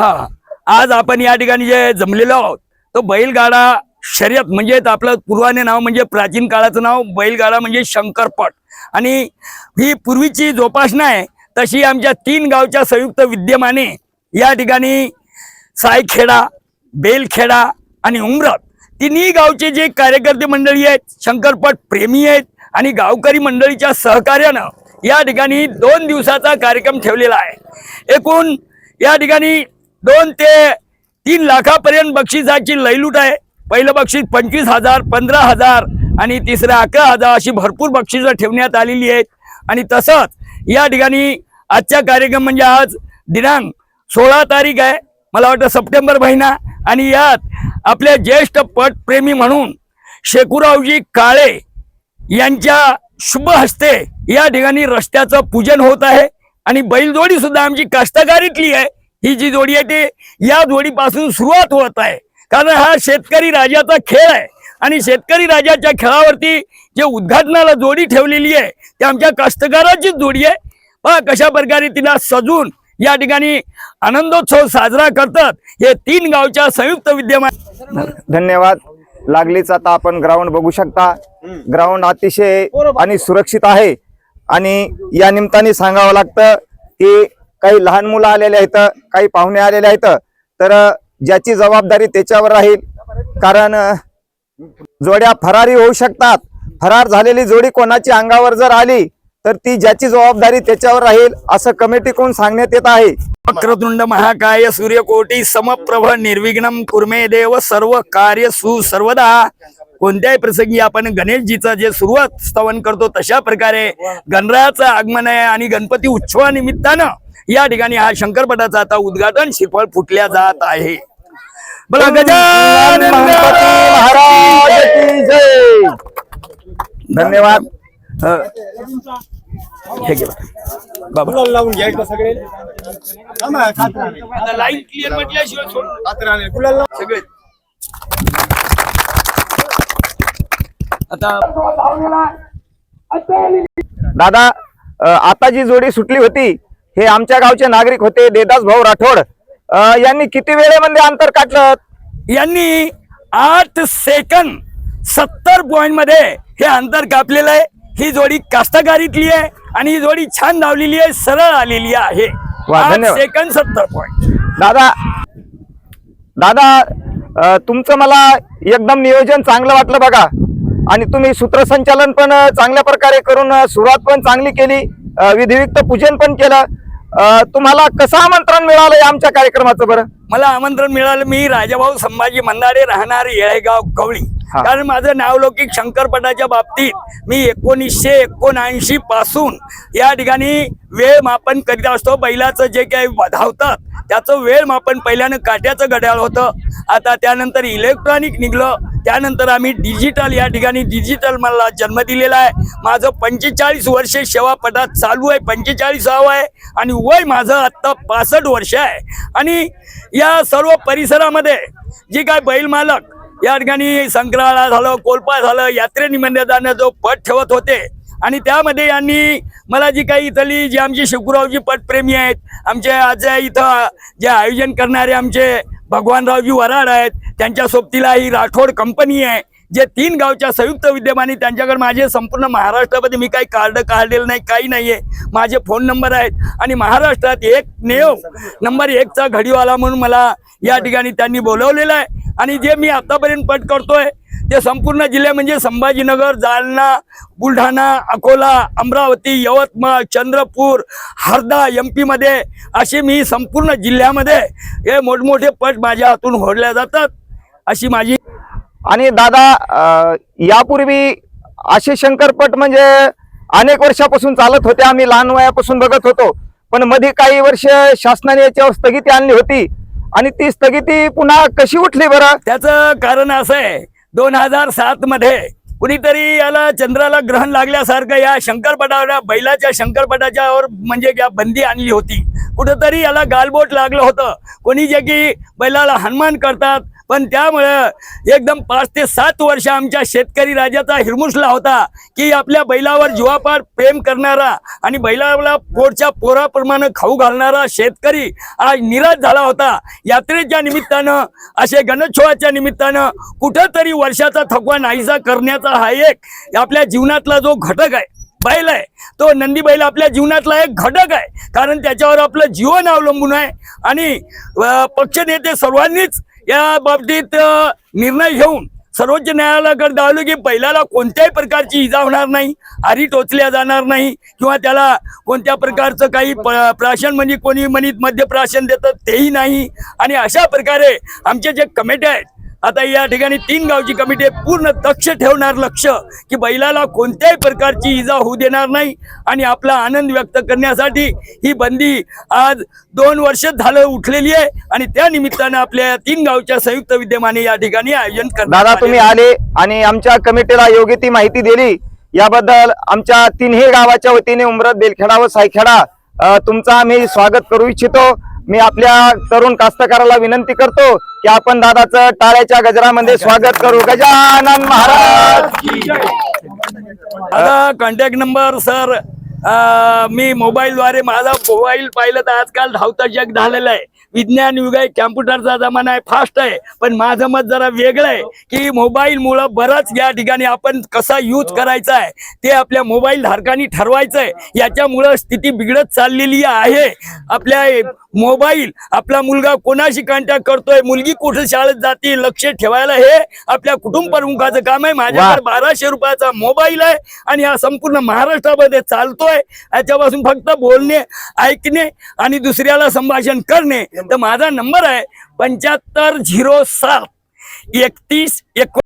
हा. आज आपण या ठिकाणी जे जमलेलो आहोत तो बैलगाडा शर्यत म्हणजे आपलं पूर्वाने नाव म्हणजे प्राचीन काळाचं नाव बैलगाडा म्हणजे शंकरपट. आणि ही पूर्वीची जोपासना आहे तशी आमच्या तीन गावच्या संयुक्त विद्यमाने या ठिकाणी सायखेडा बेलखेडा आणि उमरत तिन्ही गावचे जे कार्यकर्ते मंडळी आहेत शंकरपट प्रेमी आहेत आणि गावकरी मंडळीच्या सहकार्यानं या ठिकाणी दोन दिवसाचा कार्यक्रम ठेवलेला आहे. एकूण या ठिकाणी दोन ते तीन लाखापर्यंत बक्षिसाची लयलूट आहे. पहिलं बक्षीस पंचवीस हजार पंधरा हजार आणि तिसरं अकरा हजार अशी भरपूर बक्षिसं ठेवण्यात आलेली आहेत. आणि तसंच या ठिकाणी आजचा कार्यक्रम म्हणजे आज दिनांक सोळा तारीख आहे. मला वाटतं सप्टेंबर महिना आणि यात आपले ज्येष्ठ पटप्रेमी म्हणून शेकुरावजी काळे यांच्या शुभ हस्ते या ठिकाणी रस्त्याचं पूजन होत आहे. आणि बैलजोडी सुद्धा आमची कास्तकारीतली आहे. ही जी जोडी आहे ती या जोडीपासून सुरुवात होत आहे. कारण हा शेतकरी राजाचा खेळ आहे. आणि शेतकरी राजाच्या खेळावरती जे उद्घाटनाला जोडी ठेवलेली आहे ती आमच्या कष्टकाराचीच जोडी आहे. पहा कशा प्रकारे तिला सजून या ठिकाणी आनंदोत्सव साजरा करतात हे तीन गावच्या संयुक्त विद्यमान धन्यवाद. लागलीच आता आपण ग्राउंड बघू शकता. ग्राउंड अतिशय आणि सुरक्षित आहे. आणि या निमित्ताने सांगावं लागतं की काही लहान मुलं आलेले आहेत काही पाहुणे आलेले आहेत तर ज्याची जबाबदारी त्याच्यावर राहील. कारण जोड्या फरारी होऊ शकतात. फरार झालेली जोडी कोणाची अंगावर जर आली तर ती ज्याची जबाबदारी त्याच्यावर राहील असं कमिटीकडून सांगण्यात येत आहे. वक्रतुंड महाकाय सूर्यकोटी समप्रभ निर्विघ्नम कुर्मे देव सर्व कार्य सुसर्वदा कोणत्याही प्रसंगी आपण गणेशजीचं जे सुरुवात स्तवन करतो तशा प्रकारे गणरायाचं आगमन आहे आणि गणपती उत्सवानिमित्तानं या ठिकाणी हा शंकरपटाचं आता उद्घाटन शिरफळ फुटल्या जात आहे. बोला गजानन महाराज की जय. धन्यवाद. हे. बाबा लावून घ्यायचं सगळे. आता लाईन क्लिअर म्हटल्याशिवाय सोडून सगळे. आता दादा आता जी जोडी सुटली होती हे आमच्या गावचे नागरिक होते देदास भाऊ राठोड. यांनी किती वेळेमध्ये अंतर काढलं? यांनी आठ सेकंद सत्तर पॉइंटमध्ये हे अंतर कापलेलं आहे. ही जोडी कास्तकारीतली आहे आणि ही जोडी छान धावलेली आहे सरळ आलेली आहे. सेकंद सत्तर पॉइंट दादा दादा तुमचं मला एकदम नियोजन चांगलं वाटलं बघा. आणि तुम्ही सूत्रसंचालन पण चांगल्या प्रकारे करून सुरुवात पण चांगली केली. अ, विधियुक्त पूजन पण केलं. तुम्हाला कसं आमंत्रण मिळालं आमच्या कार्यक्रमाचं बरं? मला आमंत्रण मिळालं मी राजाभाऊ संभाजी मंदाडे राहणार येळेगाव गवळी हा. कारण माझं नावलौकिक शंकरपटाच्या बाबतीत मी एकोणीसशे एकोणऐंशी पासून या ठिकाणी वेळ मापन करीत असतो. बैलाचं जे काही धावतात त्याचं वेळ मापन पहिल्यानं काट्याचं घड्याळ होतं. आता त्यानंतर इलेक्ट्रॉनिक निघलं. त्यानंतर आम्ही डिजिटल या ठिकाणी डिजिटल मला जन्म दिलेला आहे. माझं पंचेचाळीस वर्षे सेवापदात चालू आहे. पंचेचाळीसावं आहे. आणि वय माझं आत्ता पासष्ट वर्ष आहे. आणि या सर्व परिसरामध्ये जे काय बैल मालक या ठिकाणी संक्राळा झालं कोलपा झालं यात्रेनिमित्त जाणं जो पट ठेवत होते. आणि त्यामध्ये यांनी मला जी काही इथली जी आमची शिवरावजी पटप्रेमी आहेत आमचे आज इथं जे आयोजन करणारे आमचे भगवानरावजी वराड आहेत त्यांच्या सोबतीला ही राठोड कंपनी आहे जे तीन गावच्या संयुक्त विद्यमाने त्यांच्याकडे माझे संपूर्ण महाराष्ट्रामध्ये मी काही कार्ड काढलेलं नाही काही नाहीये. माझे फोन नंबर आहेत आणि महाराष्ट्रात एक नेव नंबर एकचा घडीवाला म्हणून मला या ठिकाणी त्यांनी बोलवलेला आहे. आणि जे मी आतापर्यंत पट करतोय ते संपूर्ण जिल्हे म्हणजे संभाजीनगर जालना बुलढाणा अकोला अमरावती यवतमाळ चंद्रपूर हरदा एममध्ये असे मी संपूर्ण जिल्ह्यामध्ये हे मोठमोठे पट माझ्या हातून होडल्या जातात अशी माझी आणि दादा यापूर्वी असे शंकरपट म्हणजे अनेक वर्षापासून चालत होते. आम्ही लहान वयापासून बघत होतो. पण मध्ये काही वर्ष शासनाने याच्यावर स्थगिती आणली होती. आणि ती स्थगिती पुन्हा कशी उठली बरं? त्याचं कारण असं आहे. दोन हजार सात मध्ये कुणीतरी याला चंद्राला ग्रहण लागल्यासारखं या शंकरपटावर बैलाच्या शंकरपटाच्यावर म्हणजे या बंदी आणली होती. कुठंतरी याला गालबोट लागलं होतं. कोणी जे की बैलाला हनुमान करतात पण त्यामुळं एकदम पाच ते सात वर्ष आमच्या शेतकरी राजाचा हिरमुसला होता की आपल्या बैलावर जीवापार प्रेम करणारा आणि बैलाला पोटच्या पोराप्रमाणे खाऊ घालणारा शेतकरी आज निराश झाला होता. यात्रेच्या निमित्तानं असे गणेशोत्सवाच्या निमित्तानं कुठंतरी वर्षाचा थकवा नाहीसा करण्याचा हा एक आपल्या जीवनातला जो घटक आहे बैल आहे तो नंदी बैल आपल्या जीवनातला एक घटक आहे. कारण त्याच्यावर आपलं जीवन अवलंबून आहे. आणि पक्षनेते सर्वांनीच या बाबतीत निर्णय घेऊन सर्वोच्च न्यायालयाकडे धावलो की बैलाला कोणत्याही प्रकारची इजा होणार नाही आरी टोचल्या जाणार नाही किंवा त्याला कोणत्या प्रकारचं काही प्राशन म्हणजे कोणी म्हणित मध्यप्राशन देतं तेही नाही. आणि अशा प्रकारे आमचे जे कमिटी आहेत आता या ठिकाणी तीन गावची कमिटी पूर्ण दक्ष ठेवणार लक्ष की बैलाला कोणत्याही प्रकारची इजा होऊ देणार नाही आणि आपला आनंद व्यक्त करण्यासाठी ही बंदी आज दोन वर्ष झालं उठलेली आहे. आणि त्या निमित्तानं आपल्या तीन गावच्या संयुक्त विद्यमाने या ठिकाणी आयोजन करण्यात दादा तुम्ही. आले आणि आमच्या कमिटीला योग्य ती माहिती दिली. याबद्दल आमच्या तिन्ही गावाच्या वतीने उमरत बेलखेडा व सायखेडा तुमचं आम्ही स्वागत करू इच्छितो. मी आपल्या तरुण कास्तकाराला विनंती करतो की आपण दादाचं टाळ्याच्या गजरामध्ये स्वागत करू. Gajanan Maharaj! Contact number sir मी मोबाईलद्वारे माझा मोबाईल पाहिलं तर आजकाल धावता जग झालेलं आहे. विज्ञान युग आहे कॅम्प्युटरचा जमाना आहे फास्ट आहे. पण माझं मत जरा वेगळं आहे की मोबाईल मुळे बरंच या ठिकाणी आपण कसा यूज करायचा आहे ते आपल्या मोबाईल धारकांनी ठरवायचं आहे. याच्यामुळं स्थिती बिघडत चाललेली आहे. आपल्या मोबाईल आपला मुलगा कोणाशी कॉन्टॅक्ट करतोय मुलगी कुठे शाळेत जाते लक्ष ठेवायला हे आपल्या कुटुंब प्रमुखाचं काम आहे. माझ्याकडे बाराशे रुपयाचा मोबाईल आहे आणि हा संपूर्ण महाराष्ट्रामध्ये आहे याच्यापासून फक्त बोलणे ऐकणे आणि दुसऱ्याला संभाषण करणे. तर माझा नंबर आहे पंच्याहत्तर झिरो सात एकतीस एक